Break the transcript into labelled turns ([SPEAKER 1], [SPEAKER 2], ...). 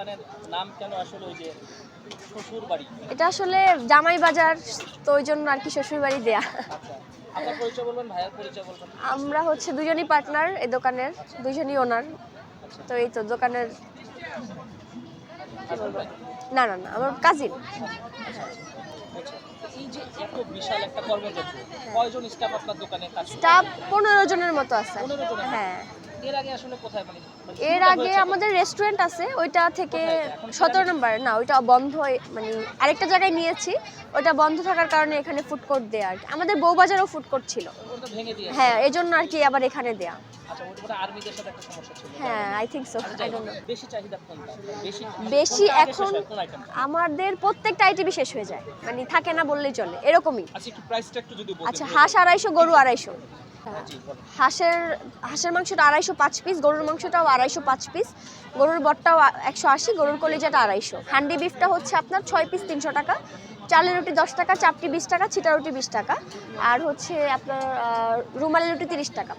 [SPEAKER 1] দোকানের নাম কেন আসলে ওই যে শ্বশুর বাড়ি
[SPEAKER 2] এটা আসলে জামাই বাজার তো ওই জন্য আর কি শ্বশুর বাড়ি দেয়া।
[SPEAKER 1] আচ্ছা আপনার পরিচয় বলবেন ভাইয়ের পরিচয় বলবেন?
[SPEAKER 2] আমরা হচ্ছে দুজনই পার্টনার এই দোকানের দুজনই ওনার তো এই তো দোকানের না না না আমার কাজিন
[SPEAKER 1] আচ্ছা কয়জন স্টাফ
[SPEAKER 2] পনেরো জনের মতো আছে? হ্যাঁ।
[SPEAKER 1] এর আগে আসলে কোথায় মানে
[SPEAKER 2] এর আগে আমাদের রেস্টুরেন্ট আছে ওইটা থেকে সতেরো নম্বর না ওইটা বন্ধ মানে আরেকটা জায়গায় নিয়েছি ওইটা বন্ধ থাকার কারণে এখানে ফুড কোর্ট দেয়া আর কি। আমাদের বউবাজারও ফুড কোর্ট ছিল।
[SPEAKER 1] ওটা
[SPEAKER 2] হ্যাঁ এই জন্য আর কি আবার এখানে দেয়া।
[SPEAKER 1] আচ্ছা ওটা
[SPEAKER 2] হ্যাঁ আই থিঙ্ক সো
[SPEAKER 1] আচ্ছা,
[SPEAKER 2] নো
[SPEAKER 1] বেশি
[SPEAKER 2] এখন? আমাদের প্রত্যেকটা আইটেমই শেষ হয়ে যায়। মানে থাকে না বললেই চলে এরকমই।
[SPEAKER 1] আচ্ছা
[SPEAKER 2] আচ্ছা হাঁস আড়াইশো গরু আড়াইশো। হাঁসের হাঁসের মাংসটা আড়াইশো পাঁচ পিস গরুর মাংসটাও আড়াইশো পাঁচ পিস গরুর বটটাও একশো আশি, গরুর কলিজাটা আড়াইশো। হান্ডি বিফটা হচ্ছে আপনার ছয় পিস তিনশো টাকা, চালের রুটি দশ টাকা, চাপটি বিশ টাকা, ছিটা রুটি বিশ টাকা, আর হচ্ছে আপনার রুমালি রুটি তিরিশ টাকা।